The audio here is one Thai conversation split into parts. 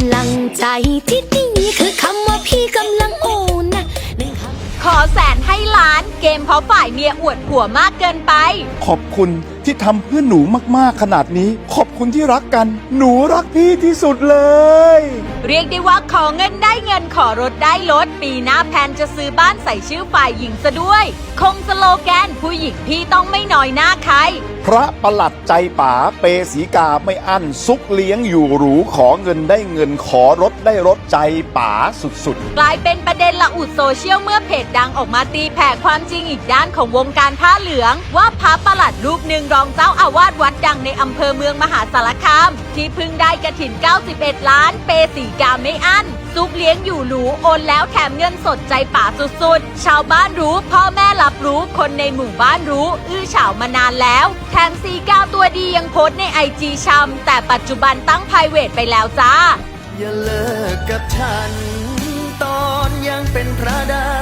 ำลังใจที่ดีคือคำว่าพี่กำลังโอนนะหนึ่งคำขอแสนให้ล้านเกมเพราะฝ่ายเมียอวดผัวมากเกินไป ขอบคุณที่ทำเพื่อหนูมากๆขนาดนี้ ขอบคุณที่รักกัน หนูรักพี่ที่สุดเลย เรียกได้ว่าขอเงินได้เงินขอรถได้รถ ปีหน้าแพนจะซื้อบ้านใส่ชื่อฝ่ายหญิงซะด้วย คงสโลแกนผู้หญิงพี่ต้องไม่น้อยหน้าใคร พระประหลัดใจป๋าเปสีกาไม่อั้นซุกเลี้ยงอยู่หรูขอเงินได้เงินขอรถได้รถใจป๋าสุดๆกลายเป็นประเด็นละอุดโซเชียลเมื่อเพจดังออกมาตีแผ่ความจริงอีกด้านของวงการผ้าเหลือง ว่าพระประหลัดรูปหนึ่งรองเจ้าอาวาสวัดดังในอำเภอเมืองมหาสารคาม ที่เพิ่งได้กระถิน 91 ล้าน เปสีกาไม่อั้น ซุกเลี้ยงอยู่หรูโอนแล้วแถมเงินสดใจป่าสุดๆ ชาวบ้านรู้พ่อแม่รับรู้คนในหมู่บ้านรู้ อื้อฉาวมานานแล้วแถมสีก้าตัวดียังโพสในไอจีชำแต่ปัจจุบันตั้งไพรเวทไปแล้วจ้า อย่าเลิกกับฉัน ตอนยังเป็นพระได้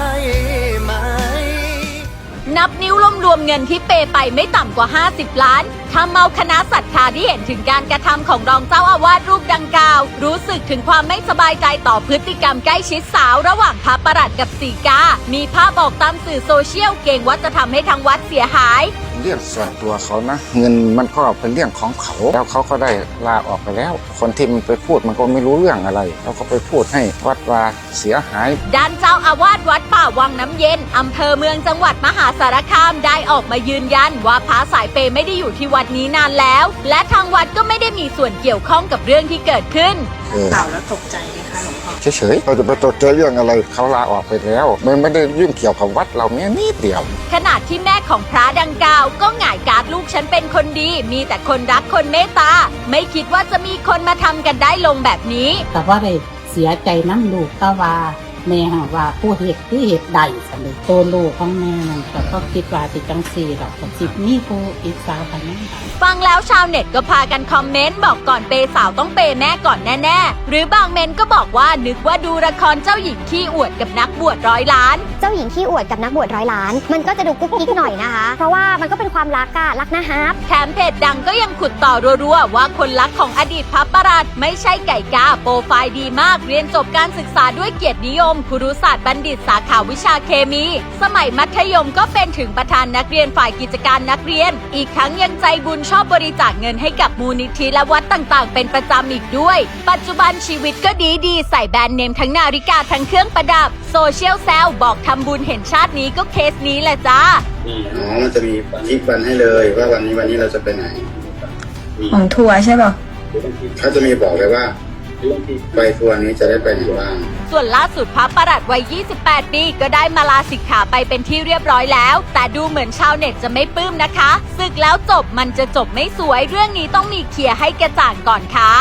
นับนิ้วรวมๆเงินที่เปไปไม่ต่ำกว่า 50 ล้านทำเอาคณะศรัทธาที่เห็นถึงการกระทำของรองเจ้าอาวาสรูปดังกล่าว รู้สึกถึงความไม่สบายใจต่อพฤติกรรมใกล้ชิดสาวระหว่างพระประหลัดกับสีกา มีภาพบอกตามสื่อโซเชียลเกรงว่าจะทำให้ทางวัดเสียหาย เรื่องส่วนตัวเขานะ เงินมันก็เป็นเรื่องของเขา แล้วเขาก็ได้ลาออกไปแล้ว คนที่มันไปพูดมันก็ไม่รู้เรื่องอะไรเขาก็ไปพูดให้วัดวาเสียหาย ด้านเจ้าอาวาสวัดป่าวังน้ำเย็นอำเภอเมืองจังหวัดมหาสารคามได้ออกมายืนยัน ว่าพระสายเปย์ไม่ได้อยู่ที่วัดนี้นานแล้ว และทางวัดก็ไม่ได้มีส่วนเกี่ยวข้องกับเรื่องที่เกิดขึ้นเออ ข่าวแล้วตกใจไหมคะหลวงพ่อ เฉยๆเราจะไปตกใจเรื่องอะไรเขาลาออกไปแล้ว มันไม่ได้ยุ่งเกี่ยวกับวัดเราแม้นิดเดียวขณะที่แม่ของพระดังกล่าว ก็หงายการดลูกฉันเป็นคนดี มีแต่คนรักคนเมตตา ไม่คิดว่าจะมีคนมาทำกันได้ลงแบบนี้ แต่ว่าได้เสียใจน้ำลูกก็ว่า แม่หาว่าผู้เหตุที่เหตุใดสำเร็จตัวลูกของแม่นั่นก็ก็คิดว่าติจังสีหรอกสิมีผู้อิจฉาไปนั่นฟังแล้วชาวเน็ตก็พากันคอมเมนต์บอกก่อนเปย์สาวต้องเปย์แม่ก่อนแน่ๆ หรือบางเมนก็บอกว่านึกว่าดูละครเจ้าหญิงขี้อวดกับนักบวชร้อยล้าน เจ้าหญิงขี้อวดกับนักบวชร้อยล้าน มันก็จะดูกุ๊กกิ๊กหน่อยนะคะ เพราะว่ามันก็เป็นความรักอะรักนะฮับแถมเพจดังก็ยังขุดต่อรัวๆว่าคนรักของอดีตพระประหลัดไม่ใช่ไก่กาโปรไฟล์ดีมากเรียนจบการศึกษาด้วยเกียรตินิยมครุศาสตร์บัณฑิตสาขาวิชาเคมี สมัยมัธยมก็เป็นถึงประธานนักเรียนฝ่ายกิจการนักเรียน อีกทั้งยังใจบุญชอบบริจาคเงินให้กับมูลนิธิและวัดต่างๆ เป็นประจำอีกด้วย ปัจจุบันชีวิตก็ดีดีๆใส่แบรนด์เนมทั้งนาฬิกาทั้งเครื่องประดับ โซเชียลแซวบอกทำบุญเห็นชาตินี้ก็เคสนี้แหละจ้าอ๋อมันจะมีทิกวันให้เลยว่าวันนี้วันนี้เราจะไปไหนมีของทัวร์ใช่ป่ะเขาจะมีบอกเลยว่า ไปทัวร์นี้จะได้ไปไหนบ้าง ส่วนล่าสุดพระประหลัดวัย 28 ปี ก็ได้มาลาสิกขาไปเป็นที่เรียบร้อยแล้ว แต่ดูเหมือนชาวเน็ตจะไม่ปลื้มนะคะ ศึกแล้วจบมันจะจบไม่สวยเรื่องนี้ต้องมีเคลียร์ให้กระจ่างก่อนค่ะ